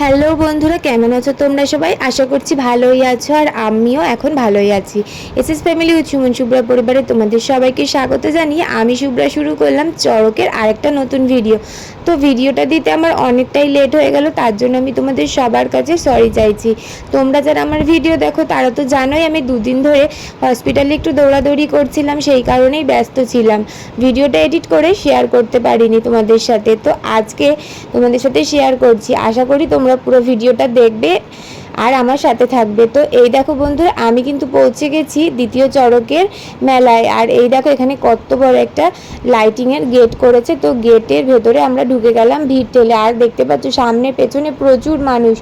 Hello বন্ধুরা, কেমন আছো তোমরা সবাই? আশা করছি ভালোই আছো আর আমিও এখন ভালোই আছি। S S family Suman Shubhra পরিবারে তোমাদের সবাইকে স্বাগত জানিয়ে আমি শুভ্রা শুরু করলাম চড়কের আরেকটা নতুন ভিডিও। তো ভিডিওটা দিতে আমার অনেকটাই লেট হয়ে গেল, তার জন্য আমি তোমাদের সবার কাছে সরি চাইছি। তোমরা যারা আমার ভিডিও দেখো, তারা তো জানোই আমি দুদিন ধরে হসপিটালে একটু দৌড়াদৌড়ি করছিলাম, সেই কারণেই ব্যস্ত ছিলাম। ভিডিওটা এডিট করে শেয়ার করতে পারিনি তোমাদের সাথে, তো আজকে তোমাদের সাথে শেয়ার করছি। আশা করি তোমরা পুরো ভিডিওটা দেখবে। আর আমার সাথে থাকবে। তো এই দেখো বন্ধুরা, আমি কিন্তু পৌঁছে গেছি দ্বিতীয় চড়কের মেলায়। আর এই দেখো এখানে কত বড় একটা লাইটিংয়ের গেট করেছে। তো গেটের ভেতরে আমরা ঢুকে গেলাম ভিড় ঠেলে। আর দেখতে পাচ্ছ, সামনে, পেছনে প্রচুর মানুষ।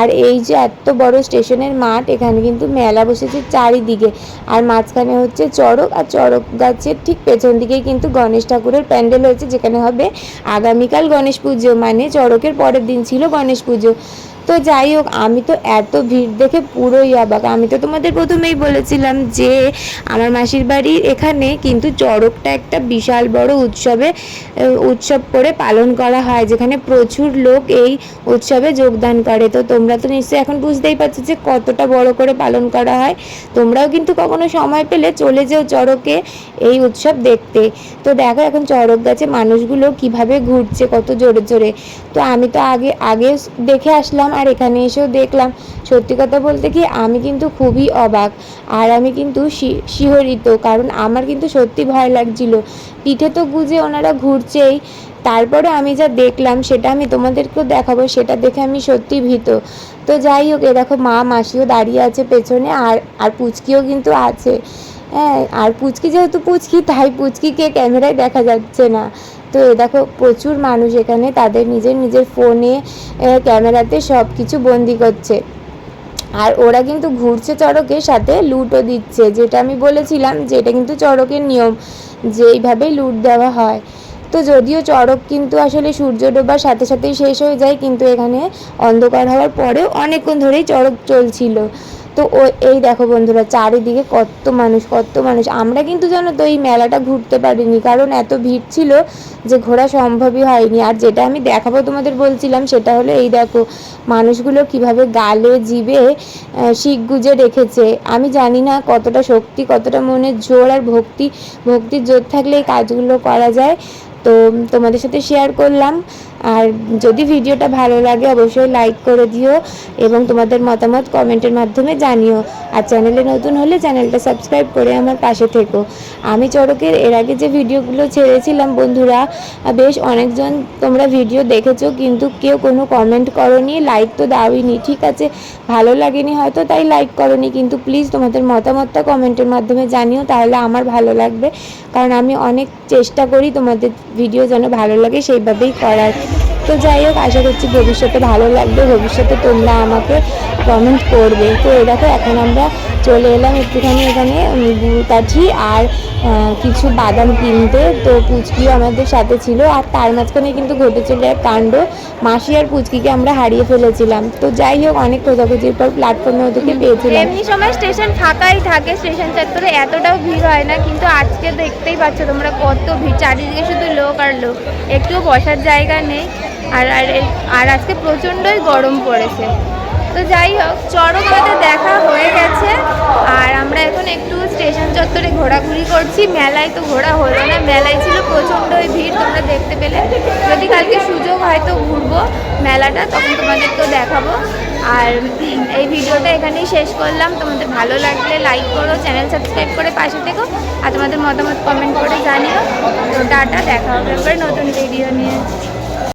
আর এই যে এত বড় স্টেশনের মাঠ, এখানে কিন্তু মেলা বসেছে চারিদিকে। আর মাঝখানে হচ্ছে চড়ক, আর চড়ক গাছের ঠিক পেছন দিকেই কিন্তু গণেশ ঠাকুরের প্যান্ডেল হয়েছে, যেখানে হবে আগামীকাল গণেশ পুজো। মানে চড়কের পরের দিন ছিল গণেশ পুজো। তো যাই হোক, আমি তো এত ভিড় দেখে পুরোই অবাক। আমি তো তোমাদের প্রথমেই বলেছিলাম যে আমার মাসির বাড়ির এখানে কিন্তু চড়কটা একটা বিশাল বড় উৎসবে উৎসব করে পালন করা হয়, যেখানে প্রচুর লোক এই উৎসবে যোগদান করে। তো তোমরা তো নিশ্চয়ই এখন বুঝতেই পারছ যে কতটা বড় করে পালন করা হয়। তোমরাও কিন্তু কখনো সময় পেলে চলে যেও চড়কে এই উৎসব দেখতে। তো দেখো এখন চড়ক গাছে মানুষগুলো কীভাবে ঘুরছে কত জোরে জোরে। তো আমি তো আগে আগে দেখে আসলাম আর এখানে এসেও দেখলাম, সত্যি কথা বলতে কি আমি কিন্তু খুবই অবাক। আর আমি কিন্তু শিহরিত, কারণ আমার কিন্তু সত্যি ভয় লাগছিল। পিঠে তো গুজে ওনারা ঘুরছেই, তারপরে আমি যা দেখলাম সেটা আমি তোমাদেরকেও দেখাবো, সেটা দেখে আমি সত্যি ভীত। তো যাই হোক, এ দেখো মা মাসিও দাঁড়িয়ে আছে পেছনে, আর আর পুচকিও কিন্তু আছে। হ্যাঁ আর পুচকি যেহেতু পুচকি, তাই পুচকিকে ক্যামেরায় দেখা যাচ্ছে না। তো এ দেখো প্রচুর মানুষ এখানে, তাদের নিজের নিজের ফোনে ক্যামেরাতে সব কিছু বন্দি করছে। আর ওরা কিন্তু ঘুরছে চড়কের সাথে লুটও দিচ্ছে, যেটা আমি বলেছিলাম যে এটা কিন্তু চড়কের নিয়ম যে এইভাবেই লুট দেওয়া হয়। তো যদিও চড়ক কিন্তু আসলে সূর্য ডোবার সাথে সাথেই শেষ হয়ে যায়, কিন্তু এখানে অন্ধকার হওয়ার পরেও অনেকক্ষণ ধরেই চড়ক চলছিল। তো ও, এই দেখো বন্ধুরা, চারিদিকে কত মানুষ কত মানুষ। আমরা কিন্তু জানো তো এই মেলাটা ঘুরতে পারিনি, কারণ এত ভিড় ছিল যে ঘোরা সম্ভবই হয়নি। আর যেটা আমি দেখাবো তোমাদের বলছিলাম, সেটা হলো এই দেখো, মানুষগুলো কীভাবে গালে জিভে শিখ গুজে রেখেছে। আমি জানি না কতটা শক্তি, কতটা মনের জোর আর ভক্তি, ভক্তির জোর থাকলে এই কাজগুলো করা যায়। তো তোমাদের সাথে শেয়ার করলাম। আর যদি ভিডিওটা ভালো লাগে, অবশ্যই লাইক করে দিও এবং তোমাদের মতামত কমেন্টের মাধ্যমে জানিও। আর চ্যানেলে নতুন হলে চ্যানেলটা সাবস্ক্রাইব করে আমার পাশে থেকো। আমি চড়কের এর আগে যে ভিডিওগুলো ছেড়েছিলাম, বন্ধুরা বেশ অনেকজন তোমরা ভিডিও দেখেছ, কিন্তু কেউ কোনো কমেন্ট করনি লাইক তো দাওইনি, ঠিক আছে, ভালো লাগেনি হয়তো, তাই লাইক করনি, কিন্তু প্লিজ তোমাদের মতামতটা কমেন্টের মাধ্যমে জানিও, তাহলে আমার ভালো লাগবে। কারণ আমি অনেক চেষ্টা করি তোমাদের ভিডিও যেন ভালো লাগে, সেইভাবেই করার। তো যাই হোক, আশা করছি ভবিষ্যতে ভালো লাগবে। ভবিষ্যতে তোমরা আমাকে কমেন্ট করবে। তো এ দেখো, এখন আমরা চলে এলাম একটুখানি এখানে কাঠি আর কিছু বাদাম কিনতে। তো পুচকিও আমাদের সাথে ছিল আর তার মাঝখানে কিন্তু ঘটেছিল এক কাণ্ড। মাসি আর পুচকিকে আমরা হারিয়ে ফেলেছিলাম। তো যাই হোক অনেক খোঁজাখুঁজির পর প্ল্যাটফর্মে ওদেরকে পেয়েছিলাম। এমনি সময় স্টেশন ফাঁকাই থাকে স্টেশন চত্বরে এতটাও ভিড় হয় না কিন্তু আজকে দেখতেই পাচ্ছ তোমরা কত ভিড়। চারিদিকে শুধু লোক আর লোক একটুও বসার জায়গা নেই। আর আর আর আজকে প্রচণ্ডই গরম পড়েছে। তো যাই হোক আমাদের দেখা হয়ে গেছে। করছি, মেলায় তো ঘোরা হলো না, মেলায় ছিল প্রচণ্ডই ভিড়, তোমরা দেখতে পেলে। যদি কালকে সুযোগ হয় তো ঘুরবো মেলাটা, তখন তোমাদেরকেও দেখাবো। আর এই ভিডিওটা এখানেই শেষ করলাম। তোমাদের ভালো লাগলে লাইক করো চ্যানেল সাবস্ক্রাইব করে পাশে থেকো, আর তোমাদের মতামত কমেন্ট করে জানিও। তো টাটা, দেখা হবে নতুন ভিডিও নিয়ে।